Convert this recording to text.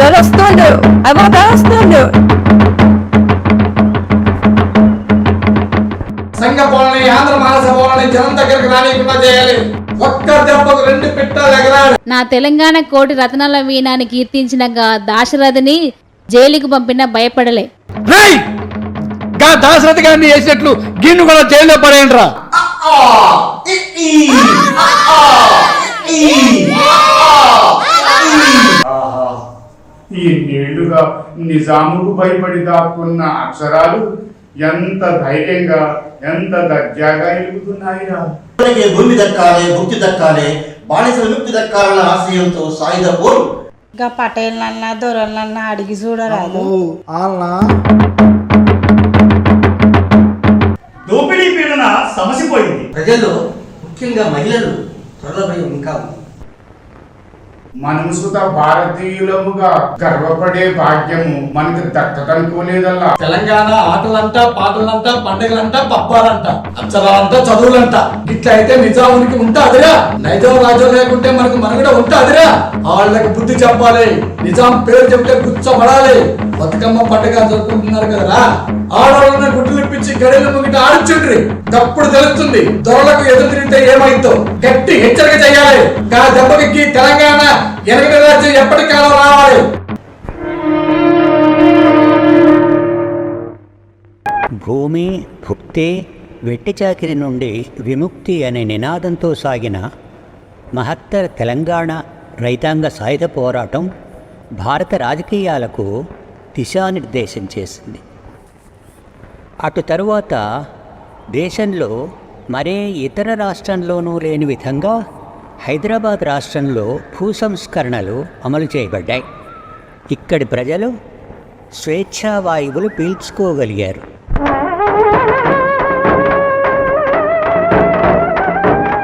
దొరొస్తుండు. అవ్వ దొరొస్తుండు. సంఘ పోలని ఆంధ్ర మానస పోలని జనం దగ్గరికి రానియకుండా చేయాలి. ఒక్క దెబ్బకు రెండు పిట్టలు ఎగరాలి. నా తెలంగాణ కోటి రత్నాల వీణాన్ని కీర్తించిన గా దాశరథిని జైలుకు పంపినా భయపడలే. గా దాశరథి గారిని వేసినట్లు గిన్ను కూడా జైల్లో పడేయండిరా. ఆ, ఇన్నేళ్ళుగా నిజాముకు భయపడి దాక్కున్న అక్షరాలు ఎంత ధైర్యంగా ఎంత దర్జాగా ఎలుగుతున్నాయిరా మనకి భూమి దక్కాలి ముక్తి దక్కాలి బానిస విముక్తి దక్కాలన్న ఆశయంతో సాయుధ పోరు. ఇంకా పటేళ్ళన్నా దొరలన్నా అడిగి చూడరాదు. దోపిడీ పీడన సమసిపోయింది. ప్రజల్లో ముఖ్యంగా మహిళలు త్వరల భయం ఇంకా ఉంది. మనుసుత భారతీయులముగా గర్వపడే భాగ్యము మనకు దక్కదనుకోలేదల్లా. తెలంగాణ ఆటలంట పాటలంట పండుగలంట పప్పాలంట అక్షరాలంట చదువులంట. ఇట్లా అయితే నిజామునికి ఉంటాదిరా. నైజం రాజం లేకుంటే మనకు మనుగడ ఉంటాదిరా. వాళ్ళకి బుద్ధి చెప్పాలి. నిజాం పేరు చెప్తే కూర్చోబడాలి బతుకమ్మ పండుగ జరుపుకుంటున్నారు కదరా. ఆడవాళ్ళని గుడ్లు ఇప్పించి గడిల ముంగిట ఆడిచుండ్రి. తప్పుడు తెలుస్తుంది. దొరలకు ఎదురు తిరిగితే ఏమైందో. గట్టి హెచ్చరిక చేయాలి. కా దెబ్బకి తెలంగాణ ఎనిమిది రాజ్యం ఎప్పటికాలం రావాలి. భూమి భుక్తే వెట్టి చాకిరి నుండి విముక్తి అనే నినాదంతో సాగిన మహత్తర తెలంగాణ రైతాంగ సాయుధ పోరాటం భారత రాజకీయాలకు దిశానిర్దేశం చేసింది. అటు తరువాత దేశంలో మరే ఇతర రాష్ట్రంలోనూ లేని విధంగా హైదరాబాద్ రాష్ట్రంలో భూ సంస్కరణలు అమలు చేయబడ్డాయి. ఇక్కడి ప్రజలు స్వేచ్ఛా వాయువులు పీల్చుకోగలిగారు.